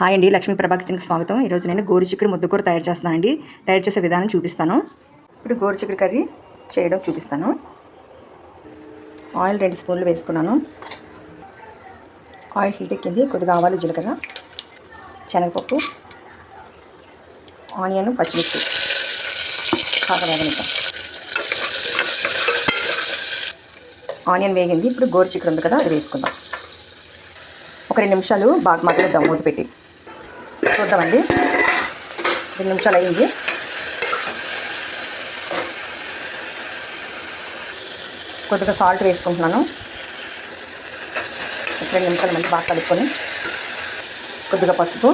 Hi అండి లక్ష్మీ ప్రభా కిచెన్కి స్వాగతం. ఈరోజు నేను గోరు చిక్కుడు ముద్దకూర తయారు చేస్తానండి తయారు చేసే విధానం చూపిస్తాను. ఇప్పుడు గోరు చిక్కుడు కర్రీ చేయడం చూపిస్తాను. ఆయిల్ రెండు స్పూన్లు వేసుకున్నాను. ఆయిల్ హీట్ ఎక్కింది. కొద్దిగా ఆవాలు జీలకర్ర శనగపప్పు ఆనియన్ పచ్చిమిర్చి. కాక వేగనిద్దాం. ఆనియన్ వేగింది. ఇప్పుడు గోరు చిక్కుడు ఉంది కదా అది వేసుకుందాం. ఒక రెండు నిమిషాలు బాగా మగ్గనిద్దాం మూత పెట్టి. చూద్దామండి. రెండు నిమిషాలు అయింది కొద్దిగా సాల్ట్ వేసుకుంటున్నాను. రెండు నిమిషాలు మంచి బాగా కలుపుకొని కొద్దిగా పసుపు.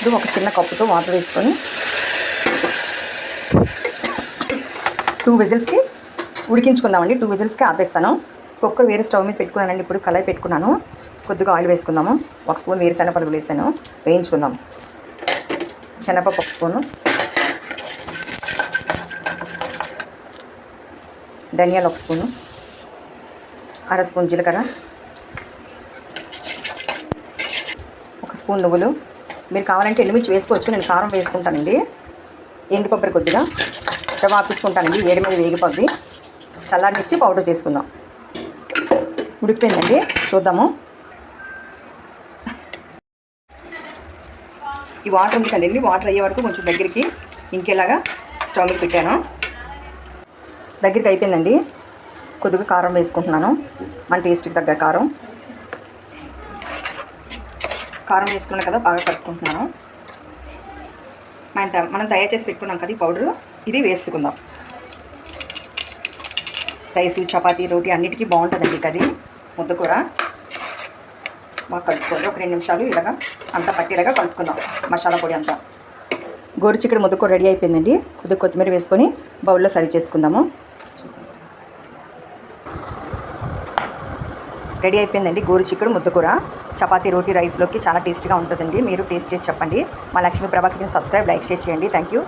ఇది ఒక చిన్న కప్పుతో వాటర్ వేసుకొని టూ విజిల్స్కి ఉడికించుకుందామండి. టూ విజిల్స్కి ఆపేస్తాను. కుక్కర్ వేరే స్టవ్ మీద పెట్టుకున్నానండి. ఇప్పుడు కళాయి పెట్టుకున్నాను. కొద్దిగా ఆయిల్ వేసుకుందాము. ఒక స్పూన్ వేరుశెనగ పలుకులు వేసాను. వేయించుకుందాం. శనగపప్పు ఒక స్పూను. ధనియాలు ఒక స్పూను. అర స్పూన్ జీలకర్ర. ఒక స్పూన్ నువ్వులు. మీరు కావాలంటే ఎండుమిర్చి వేసుకోవచ్చు. నేను కారం వేసుకుంటానండి. ఎండు కొబ్బరి కొద్దిగా. స్టవ్ ఆపేసుకుంటానండి. వేడి మీద వేగిపోద్ది. చల్లారినిచ్చి పౌడర్ చేసుకుందాం. ఉడికిపోయిందండి చూద్దాము. ఈ వాటర్ ఉంది కదండి వాటర్ అయ్యే వరకు కొంచెం దగ్గరికి ఇంకేలాగా స్టవ్ మీద పెట్టాను. దగ్గరికి అయిపోయిందండి. కొద్దిగా కారం వేసుకుంటున్నాను. మన టేస్ట్కి తగ్గ కారం. కారం వేసుకున్నా కదా బాగా కలుపుకుంటున్నాను. మనం మనం తయారు చేసి పెట్టుకున్నాం కదా ఈ పౌడరు ఇది వేసుకుందాం. రైస్ చపాతీ రోటీ అన్నిటికీ బాగుంటుందండి కర్రీ. ముద్దకూర బాగా కలుపుకోవాలి. ఒక రెండు నిమిషాలు ఇలాగా అంతా పట్టేలాగా కలుపుకుందాం. మసాలా పొడి అంతా. గోరు చిక్కుడు ముద్దకూర రెడీ అయిపోయిందండి. కొద్దిగా కొత్తిమీర వేసుకొని బౌల్లో సర్వ్ చేసుకుందాము. రెడీ అయిపోయిందండి గోరు చిక్కుడు ముద్దకూర చపాతీ రోటీ రైస్లోకి చాలా టేస్ట్గా ఉంటుందండి. మీరు టేస్ట్ చేసి చెప్పండి. మా Lakshmi Prabha kitchen subscribe like share చేయండి. Thank you